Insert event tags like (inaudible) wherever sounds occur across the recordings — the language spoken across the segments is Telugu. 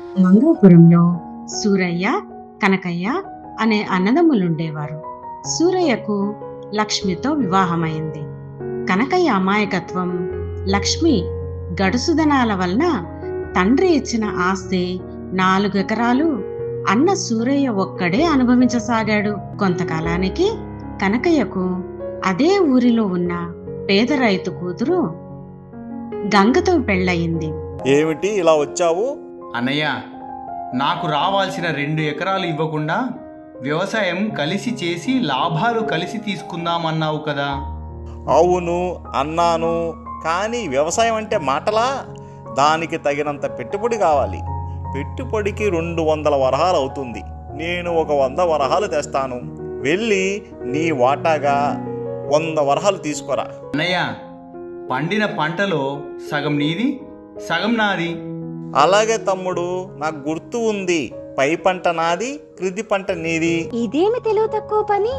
మంగాపురంలో సూరయ్య కనకయ్య అనే అన్నదమ్ములుండేవారు. సూరయ్యకు లక్ష్మితో వివాహమైంది. కనకయ్య అమాయకత్వం లక్ష్మి గడుసుదనాల వలన తండ్రి ఇచ్చిన ఆస్తి నాలుగెకరాలు అన్న సూరయ్య ఒక్కడే అనుభవించసాగాడు. కొంతకాలానికి కనకయ్యకు అదే ఊరిలో ఉన్న పేద రైతు కూతురు గంగతో పెళ్ళయింది. ఏమిటి ఇలా వచ్చావు? అన్నయ్య నాకు రావాల్సిన రెండు ఎకరాలు ఇవ్వకుండా వ్యవసాయం కలిసి చేసి లాభాలు కలిసి తీసుకుందామన్నావు కదా. అవును అన్నాను. కానీ వ్యవసాయం అంటే మాటలా? దానికి తగినంత పెట్టుబడి కావాలి. పెట్టుబడికి రెండు వందల వరహాలు అవుతుంది. నేను ఒక వంద వరహాలు తెస్తాను. వెళ్ళి నీ వాటాగా వంద వరహాలు తీసుకురా. అన్నయ్య పండిన పంటలో సగం నీది సగం నాది. అలాగే తమ్ముడు నాకు గుర్తు ఉంది. పై పంట నాది క్రిది పంట నీది. ఇదేమి తెలివి తక్కువ పని?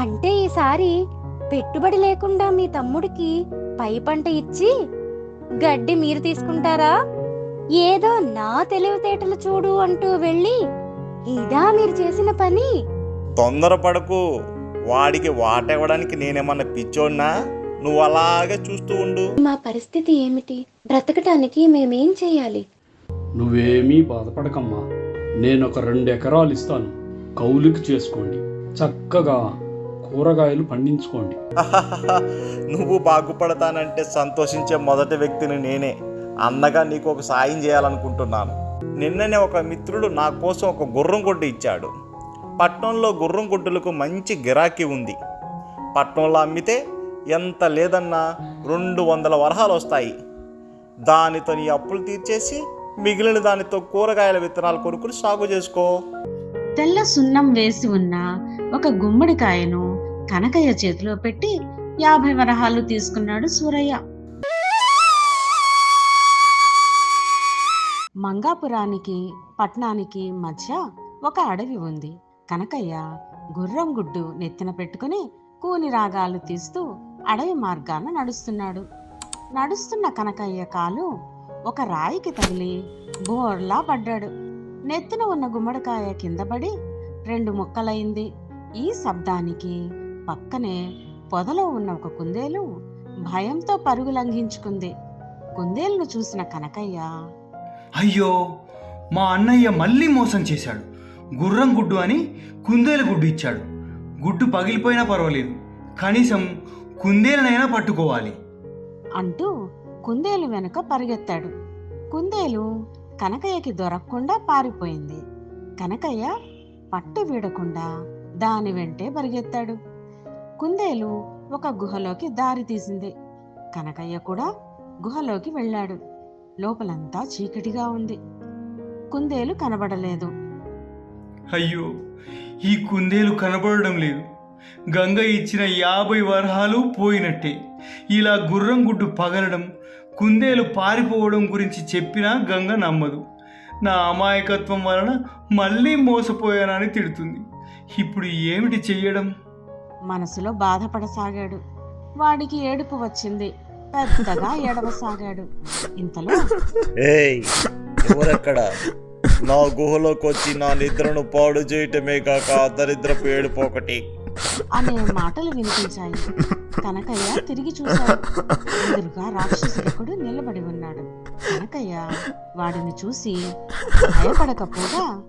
అంటే ఈసారి పెట్టుబడి లేకుండా మీ తమ్ముడికి పై పంట ఇచ్చి గడ్డి మీరు తీసుకుంటారా? ఏదో నా తెలివితేటలు చూడు అంటూ వెళ్ళి ఇదా మీరు చేసిన పని? తొందరపడకు. వాడికి వాట ఇవ్వడానికి నేనేమన్నా పిచ్చోడ్నా? నువ్వు అలాగే చూస్తూ ఉండు. మా పరిస్థితి ఏమిటి? బ్రతకటానికి మేమేం చేయాలి? నువ్వేమీ బాధపడకమ్మా. నేను ఒక రెండు ఎకరాలు ఇస్తాను. కౌలుకి చేసుకోండి. చక్కగా కూరగాయలు పండించుకోండి. నువ్వు బాగుపడతానంటే సంతోషించే మొదటి వ్యక్తిని నేనే. అన్నగా నీకు ఒక సాయం చేయాలనుకుంటున్నాను. నిన్ననే ఒక మిత్రుడు నా కోసం ఒక గుర్రం గుడ్డు ఇచ్చాడు. పట్నంలో గుర్రం గుడ్డులకు మంచి గిరాకీ ఉంది. పట్నంలో అమ్మితే ఎంత లేదన్నా రెండు వందల వరహాలు వస్తాయి. దానితో నీ అప్పులు తీర్చేసి మిగిలిన దానితో కూరగాయల విత్తనాలు కొనుక్కుని సాగు చేసుకో. తెల్ల సున్నం వేసి ఉన్న ఒక గుమ్మడికాయను కనకయ్య చేతిలో పెట్టి యాభై వరహాలు తీసుకున్నాడు సూరయ్య. మంగాపురానికి పట్నానికి మధ్య ఒక అడవి ఉంది. కనకయ్య గుర్రం గుడ్డు నెత్తిన పెట్టుకుని కూని రాగాలు తీస్తూ అడవి మార్గాన నడుస్తున్నాడు. నడుస్తున్న కనకయ్య కాలు ఒక రాయికి తగిలి బోర్లా పడ్డాడు. నెత్తిన ఉన్న గుమ్మడికాయ కింద పడి రెండు ముక్కలైంది. ఈ శబ్దానికి పక్కనే పొదలో ఉన్న ఒక కుందేలు భయంతో పరుగు లంఘించుకుంది. కుందేలును చూసిన కనకయ్య అయ్యో మా అన్నయ్య మళ్ళీ మోసం చేశాడు. గుర్రం గుడ్డు అని కుందేలు గుడ్డు ఇచ్చాడు. గుడ్డు పగిలిపోయినా పర్వాలేదు. కనీసం కుందేలనైనా పట్టుకోవాలి. అంటూ కుందేలు వెనుక పరిగెత్తాడు. కుందేలు కనకయ్యకి దొరకకుండా పారిపోయింది. కనకయ్య పట్టు వీడకుండా దాని వెంటే పరిగెత్తాడు. కుందేలు ఒక గుహలోకి దారి తీసింది. కనకయ్య కూడా గుహలోకి వెళ్ళాడు. లోపలంతా చీకటిగా ఉంది. కుందేలు కనబడలేదు. అయ్యో ఈ కుందేలు కనబడడం లేదు. గంగ ఇచ్చిన యాభై వరహాలు పోయినట్టే. ఇలా గుర్రం గుడ్డు పగలడం కుందేలు పారిపోవడం గురించి చెప్పినా గంగ నమ్మదు. నా అమాయకత్వం వలన మళ్ళీ మోసపోయానని తిడుతుంది. ఇప్పుడు ఏమిటి చెయ్యడం? మనసులో బాధపడసాగాడు. వాడికి ఏడుపు వచ్చింది. పెద్దగా ఏడవసాగాడు. ఇంతలో ఏయ్ ఎవరెక్కడ? నా గుహలోకి వచ్చి నా నిద్రను పాడు చేయటమే కాక దరిద్రపు ఏడుపు ఒకటి. అనే మాటలు వినిపించాయి. కనకయ్య తిరిగి చూశాడు. ఎదురుగా రాక్షసుడొకడు నిలబడి ఉన్నాడు. కనకయ్య వాడిని చూసి భయపడకపోగా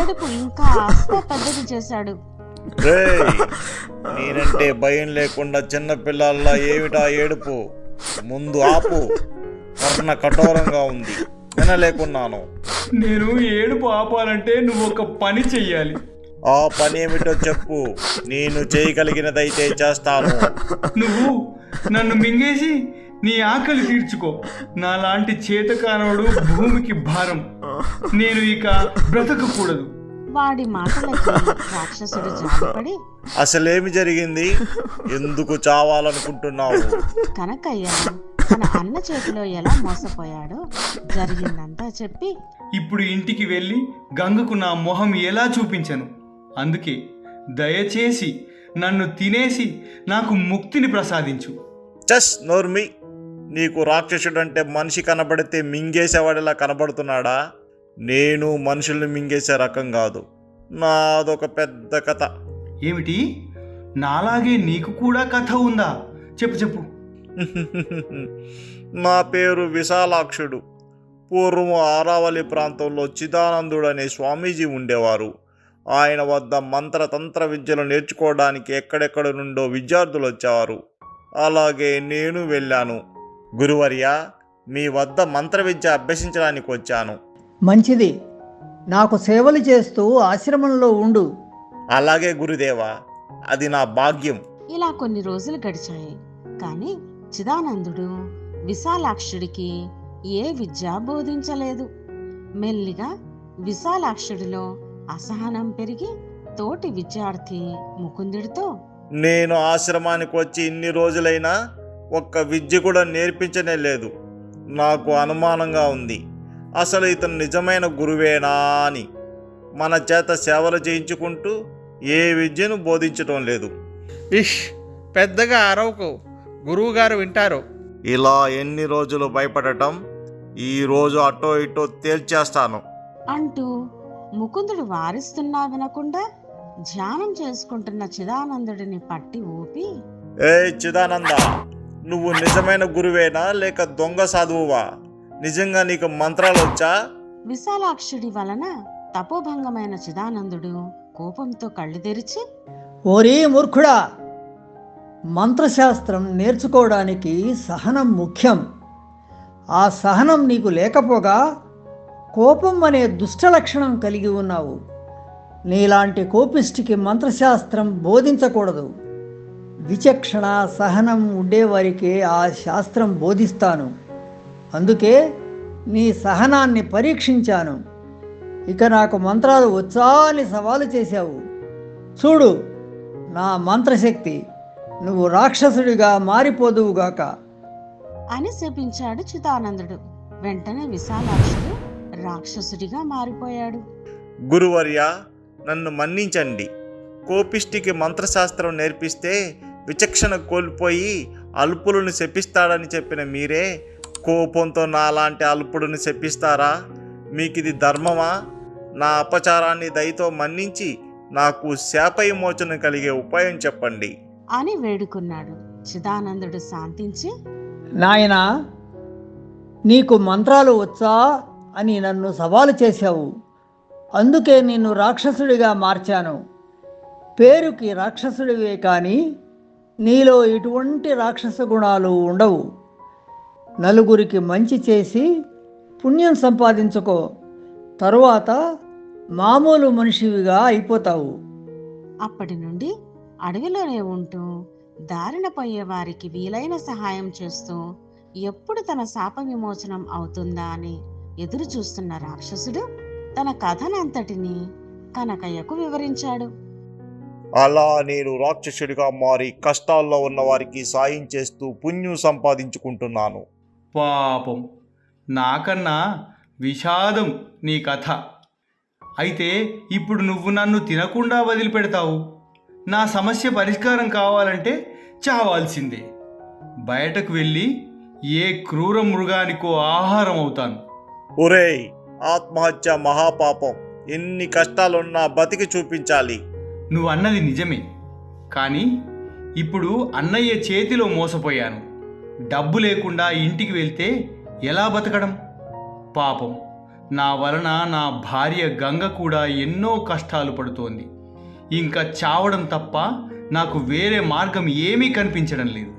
ఏడుపు ఇంకా పెద్దది చేశాడు. నేనంటే భయం లేకుండా చిన్న పిల్లల్లా ఏమిటా ఏడుపు? ముందు ఆపు. కర్ణ కఠోరంగా ఉంది. వినలేకున్నాను. నేను ఏడుపు ఆపాలంటే నువ్వు ఒక పని చెయ్యాలి. ఆ పని ఏమిటో చెప్పు. నేను చేయగలిగినదైతే చేస్తాను. నువ్వు నన్ను మింగేసి నీ ఆకలి తీర్చుకో. నాలాంటి చేతకానోడు భూమికి భారం. నేను ఇక బ్రతకకూడదు. వాడి మాటలకి రాక్షసుడు జాలిపడి అసలేమి జరిగింది? ఎందుకు చావాలనుకుంటున్నావు? కనకయ్య తన అన్న చేతిలో ఎలా మోసపోయాడో జరిగిందంతా చెప్పి ఇప్పుడు ఇంటికి వెళ్ళి గంగకు నా మొహం ఎలా చూపించను? అందుకే దయచేసి నన్ను తినేసి నాకు ముక్తిని ప్రసాదించు. చస్ నోర్మి నీకు రాక్షసుడంటే మనిషి కనబడితే మింగేసేవాడిలా కనబడుతున్నాడా? నేను మనుషుల్ని మింగేసే రకం కాదు. నాదొక పెద్ద కథ. ఏమిటి? నాలాగే నీకు కూడా కథ ఉందా? చెప్పు చెప్పు. (laughs) నా పేరు విశాలాక్షుడు. పూర్వం ఆరావళి ప్రాంతంలో చిదానందుడు అనే స్వామీజీ ఉండేవారు. ఆయన వద్ద మంత్రతంత్ర విద్యలు నేర్చుకోవడానికి ఎక్కడెక్కడ నుండో విద్యార్థులు వచ్చేవారు అలాగే నేను వెళ్ళాను. గురువర్య మీ వద్ద మంత్ర విద్య అభ్యసించడానికి వచ్చాను. మంచిది. నాకు సేవలు చేస్తూ ఆశ్రమంలో ఉండు. అలాగే గురుదేవా అది నా భాగ్యం. ఇలా కొన్ని రోజులు గడిచాయి. కానీ చిదానందుడు విశాలాక్షుడికి ఏ విద్య బోధించలేదు. మెల్లిగా విశాలాక్షుడిలో అసహనం పెరిగి తోటి విద్యార్థి ముకుందుడితో నేను ఆశ్రమానికి వచ్చి ఇన్ని రోజులైనా ఒక్క విద్య కూడా నేర్పించనే లేదు. నాకు అనుమానంగా ఉంది. అసలు ఇతను నిజమైన గురువేనా అని. మన చేత సేవలు చేయించుకుంటూ ఏ విద్యను బోధించటం లేదు. ఇష్ పెద్దగా అరవకు. గురువుగారు వింటారు. ఇలా ఎన్ని రోజులు భయపడటం ఈ రోజు అటో ఇటో తేల్చేస్తాను. అంటూ ముకుందుడు వారిస్తున్నా వినకుండా ధ్యానం చేసుకుంటున్న చిదానందుడిని పట్టి ఊపి ఏ చిదానంద నువ్వు నిజమైన గురువేనా లేక దొంగ సాధువువా? నిజంగా నీకు మంత్రాలు వచ్చా? విశాలాక్షుడి వలన తపోభంగమైన చిదానందుడు కోపంతో కళ్ళు తెరిచి ఓరీ మూర్ఖుడా మంత్రశాస్త్రం నేర్చుకోవడానికి సహనం ముఖ్యం. ఆ సహనం నీకు లేకపోగా కోపం అనే దుష్ట లక్షణం కలిగి ఉన్నావు. నీలాంటి కోపిష్టికి మంత్రశాస్త్రం బోధించకూడదు. విచక్షణ సహనం ఉండేవారికి ఆ శాస్త్రం బోధిస్తాను. అందుకే నీ సహనాన్ని పరీక్షించాను. ఇక నాకు మంత్రాలు వచ్చా అని సవాలు చేశావు. చూడు నా మంత్రశక్తి నువ్వు రాక్షసుడిగా మారిపోదువుగాక. అని శపించాడు చిదానందుడు వెంటనే విశాలాక్షుడు రాక్షసుడిగా మారిపోయాడు. గురువర్య నన్ను మన్నించండి. కోపిష్టికి మంత్రశాస్త్రం నేర్పిస్తే విచక్షణ కోల్పోయి అల్పులను శపిస్తాడని చెప్పిన మీరే కోపంతో నాలాంటి అల్పుడిని శపిస్తారా? మీకు ఇది ధర్మమా? నా అపచారాన్ని దయతో మన్నించి నాకు శాప విమోచన కలిగే ఉపాయం చెప్పండి. అని వేడుకున్నాడు. చిదానందుడు శాంతించి నాయనా నీకు మంత్రాలు వచ్చా? అని నన్ను సవాలు చేశావు. అందుకే నిన్ను రాక్షసుడిగా మార్చాను. పేరుకి రాక్షసుడివే కానీ నీలో ఎటువంటి రాక్షస గుణాలు ఉండవు. నలుగురికి మంచి చేసి పుణ్యం సంపాదించుకో. తరువాత మామూలు మనిషివిగా అయిపోతావు. అప్పటి నుండి అడవిలోనే ఉంటూ దారిన పోయే వారికి వీలైన సహాయం చేస్తూ ఎప్పుడు తన శాప విమోచనం అవుతుందా అని ఎదురు చూస్తున్న రాక్షసుడు తన కథనంతటిని కనకయ్యకు వివరించాడు. అలా నేను రాక్షసుడిగా మారి కష్టాల్లో ఉన్న వారికి సాయం చేస్తూ పుణ్యం సంపాదించుకుంటున్నాను. పాపం. నాకన్నా విషాదం నీ కథ. అయితే ఇప్పుడు నువ్వు నన్ను తినకుండా వదిలిపెడతావు. నా సమస్య పరిష్కారం కావాలంటే చావాల్సిందే. బయటకు వెళ్ళి ఏ క్రూర మృగానికో ఆహారం అవుతాను. ఒరేయ్ ఆత్మహత్య మహాపాపం. ఎన్ని కష్టాలున్నా బతికి చూపించాలి. నువ్వు అన్నది నిజమే. కానీ ఇప్పుడు అన్నయ్య చేతిలో మోసపోయాను. డబ్బు లేకుండా ఇంటికి వెళ్తే ఎలా బతకడం? పాపం. నా వలన నా భార్య గంగ కూడా ఎన్నో కష్టాలు పడుతోంది. ఇంకా చావడం తప్ప నాకు వేరే మార్గం ఏమీ కనిపించడం లేదు.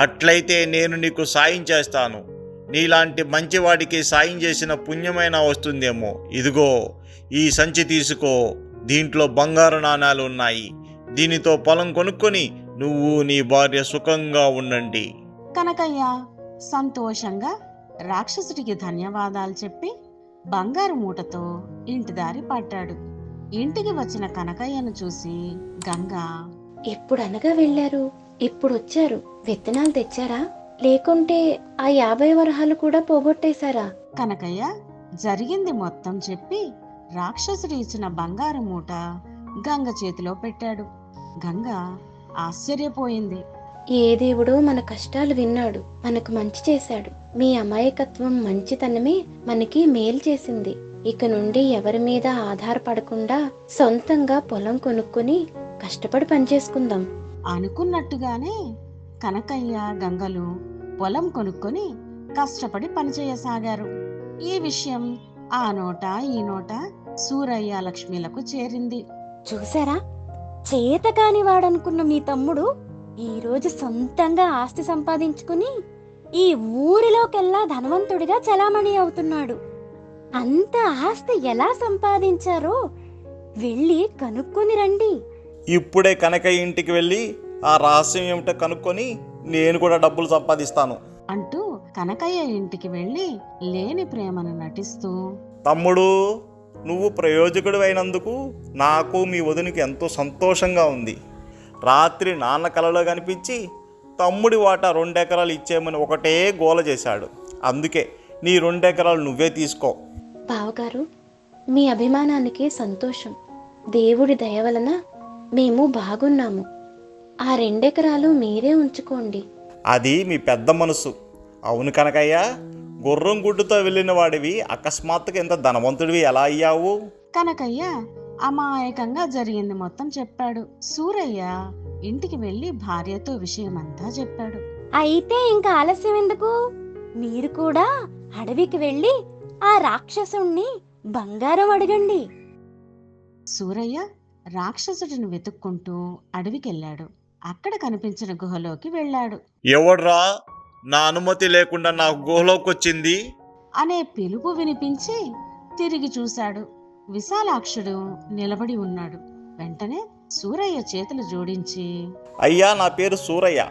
అట్లయితే నేను నీకు సాయం చేస్తాను. నీలాంటి మంచివాడికి సాయం చేసిన పుణ్యమైన వస్తుందేమో. ఇదిగో ఈ సంచి తీసుకో. దీంట్లో బంగారు నాణాలు ఉన్నాయి. దీనితో పొలం కొనుక్కొని నువ్వు నీ భార్య సుఖంగా ఉండండి. కనకయ్య సంతోషంగా రాక్షసుడికి ధన్యవాదాలు చెప్పి బంగారు మూటతో ఇంటి దారి పట్టాడు ఇంటికి వచ్చిన కనకయ్యను చూసి గంగ ఎప్పుడు అనగా వెళ్ళారు? ఇప్పుడు వచ్చారు విత్తనాలు తెచ్చారా? లేకుంటే ఆ యాభై వరహాలు కూడా పోగొట్టేశారా? కనకయ్య జరిగింది మొత్తం చెప్పి రాక్షసుడు ఇచ్చిన బంగారు మూట గంగ చేతిలో పెట్టాడు. గంగ ఆశ్చర్యపోయింది. ఏ దేవుడో మన కష్టాలు విన్నాడు మనకు మంచి చేశాడు. మీ అమాయకత్వం మంచితనమే మనకి మేలు చేసింది. ఇక నుండి ఎవరి మీద ఆధారపడకుండా సొంతంగా పొలం కొనుక్కొని కష్టపడి పనిచేసుకుందాం. అనుకున్నట్టుగానే కనకయ్య గంగలు పొలం కొనుక్కొని కష్టపడి పనిచేయసాగారు. ఈ విషయం ఆ నోట ఈ నోట సూరయ్య లక్ష్మిలకు చేరింది. చూసారా? చేతకాని వాడనుకున్న మీ తమ్ముడు ఈ రోజు సొంతంగా ఆస్తి సంపాదించుకుని ఈ ఊరిలోకెల్లా ధనవంతుడిగా చలామణి అవుతున్నాడు. అంత ఆస్తి ఎలా సంపాదించారో వెళ్ళి కనుక్కొని రండి. ఇప్పుడే కనకయ్య ఇంటికి వెళ్ళి ఆ రహస్యం ఏమిటో కనుక్కొని నేను కూడా డబ్బులు సంపాదిస్తాను. అంటూ కనకయ్య ఇంటికి వెళ్ళి లేని ప్రేమను నటిస్తూ తమ్ముడు నువ్వు ప్రయోజకుడు అయినందుకు నాకు మీ వదినికి ఎంతో సంతోషంగా ఉంది. రాత్రి నాన్న కలలో కనిపించి తమ్ముడి వాటా రెండెకరాలు ఇచ్చేయమని ఒకటే గోల చేశాడు. అందుకే నీ రెండెకరాలు నువ్వే తీసుకో. బావగారు మీ అభిమానానికి సంతోషం. దేవుడి దయ వలన మేము బాగున్నాము. ఆ రెండెకరాలు మీరే ఉంచుకోండి. అది మీ పెద్ద మనసు. అవును కనకయ్య గుర్రం గుడ్డుతో వెళ్ళిన వాడివి అకస్మాత్తుగా ఎంత ధనవంతుడివి ఎలా అయ్యావు? కనకయ్య అమాయకంగా జరిగింది మొత్తం చెప్పాడు. సూరయ్య ఇంటికి వెళ్ళి భార్యతో విషయమంతా చెప్పాడు. అయితే ఇంకా ఆలస్యం ఎందుకు? మీరు కూడా అడవికి వెళ్ళి ఆ రాక్షసుణ్ణి బంగారం అడగండి. సూరయ్య రాక్షసుడిని వెతుక్కుంటూ అడవికెళ్ళాడు. అక్కడ కనిపించిన గుహలోకి వెళ్ళాడు. ఎవడ్రా? నా అనుమతి లేకుండా నా గుహలోకి వచ్చింది అనే పిలుపు వినిపించి తిరిగి చూశాడు. విశాలాక్షుడు నిలబడి ఉన్నాడు. వెంటనే సూరయ్య చేతులు జోడించి అయ్యా నా పేరు సూరయ్య.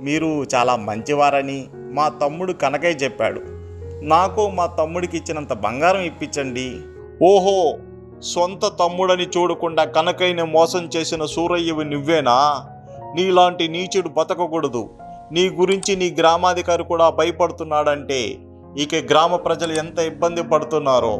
మీరు చాలా మంచివారని మా తమ్ముడు కనకయ్య చెప్పాడు. నాకు మా తమ్ముడికి ఇచ్చినంత బంగారం ఇప్పించండి. ఓహో సొంత తమ్ముడని చూడకుండా కనకయ్యని మోసం చేసిన సూరయ్యవి నువ్వేనా? నీలాంటి నీచుడు బతకకూడదు. నీ గురించి నీ గ్రామాధికారి కూడా భయపడుతున్నాడంటే ఇక గ్రామ ప్రజలు ఎంత ఇబ్బంది పడుతున్నారో.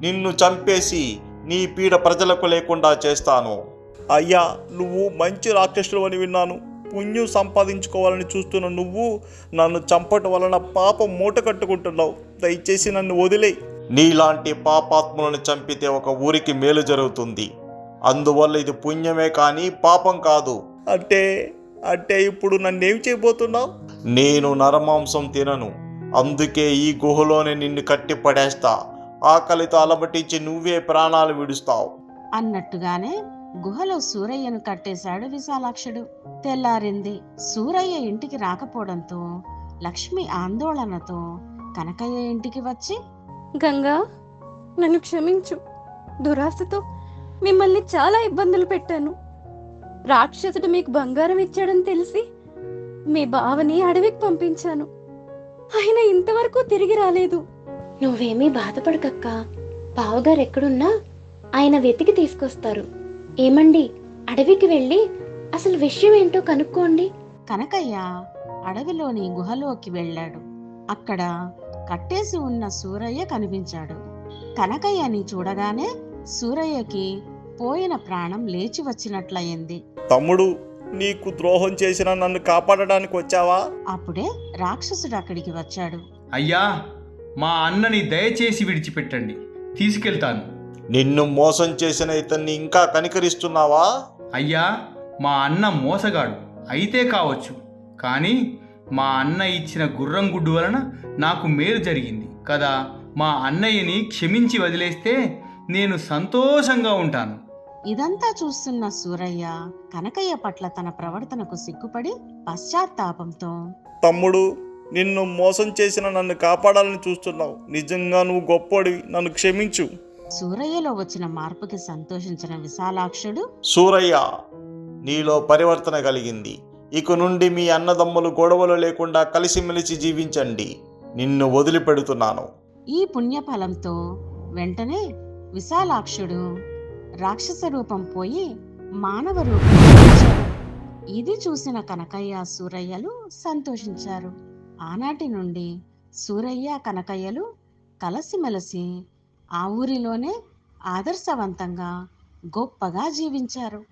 నిన్ను చంపేసి నీ పీడ ప్రజలకు లేకుండా చేస్తాను. అయ్యా నువ్వు మంచి రాక్షసుడు అని విన్నాను. పుణ్యం సంపాదించుకోవాలని చూస్తున్న నువ్వు నన్ను చంపటం వలన పాపం మూట కట్టుకుంటున్నావు. దయచేసి నన్ను వదిలే. నీలాంటి పాపాత్ములను చంపితే ఒక ఊరికి మేలు జరుగుతుంది. అందువల్ల ఇది పుణ్యమే కానీ పాపం కాదు. అంటే అంటే ఇప్పుడు నన్నేం చేయబోతున్నావు? నేను నరమాంసం తినను. అందుకే ఈ గుహలోనే నిన్ను కట్టి పడేస్తా ఆకలితో అలమటించి నువ్వే ప్రాణాలు విడుస్తావు. అన్నట్టుగానే గుహలో సూరయ్యను కట్టేశాడు విశాలాక్షుడు. తెల్లారింది. సూరయ్య ఇంటికి రాకపోవడంతో లక్ష్మి ఆందోళనతో కనకయ్య ఇంటికి వచ్చి గంగా నన్ను క్షమించు. దురాశతో మిమ్మల్ని చాలా ఇబ్బందులు పెట్టాను. రాక్షసుడు మీకు బంగారం ఇచ్చాడని తెలిసి మీ బావని అడవికి పంపించాను. ఆయన ఇంతవరకు తిరిగి రాలేదు. నువ్వేమీ బాధపడకక్క. బావగారు ఎక్కడున్నా ఆయన వెతికి తీసుకొస్తారు. ఏమండి అడవికి వెళ్ళి అసలు విషయం ఏంటో కనుక్కోండి. కనకయ్య అడవిలోని గుహలోకి వెళ్ళాడు. అక్కడ కట్టేసి ఉన్న సూరయ్య కనిపించాడు. కనకయ్యని చూడగానే సూరయ్యకి పోయిన ప్రాణం లేచి వచ్చినట్లయింది. తమ్ముడు నీకు ద్రోహం చేసిన నన్ను కాపాడడానికి వచ్చావా? అప్పుడే రాక్షసుడు అక్కడికి వచ్చాడు. అయ్యా మా అన్నని దయచేసి విడిచిపెట్టండి. తీసుకెళ్తాను. నిన్ను మోసం చేసిన ఇతన్ని ఇంకా కనికరిస్తున్నావా? అయ్యా మా అన్న మోసగాడు. అయితే కావచ్చు. కానీ మా అన్న ఇచ్చిన గుర్రం గుడ్డు వలన నాకు మేలు జరిగింది. కదా మా అన్నయ్యని క్షమించి వదిలేస్తే నేను సంతోషంగా ఉంటాను. ఇదంతా చూస్తున్న సూరయ్య కనకయ్య పట్ల తన ప్రవర్తనకు సిగ్గుపడి పశ్చాత్తాపంతో తమ్ముడు నిన్ను మోసం చేసిన నన్ను కాపాడాలని చూస్తున్నావు. నిజంగా నువ్వు గొప్పోడివి. నన్ను క్షమించు. సూరయ్యలో వచ్చిన మార్పుకి సంతోషించిన విశాలాక్షుడు సూరయ్య నీలో పరివర్తన కలిగింది. ఇక నుండి మీ అన్నదమ్ములు గొడవలు లేకుండా కలిసిమెలిసి జీవించండి. నిన్ను వదిలిపెడుతున్నాను. ఈ పుణ్యఫలంతో వెంటనే విశాలాక్షుడు రాక్షస రూపం పోయి మానవ రూపం ఇది చూసిన కనకయ్య సూరయ్యలు సంతోషించారు. ఆనాటి నుండి సూరయ్య కనకయ్యలు కలసిమెలసి ఆ ఊరిలోనే ఆదర్శవంతంగా గొప్పగా జీవించారు.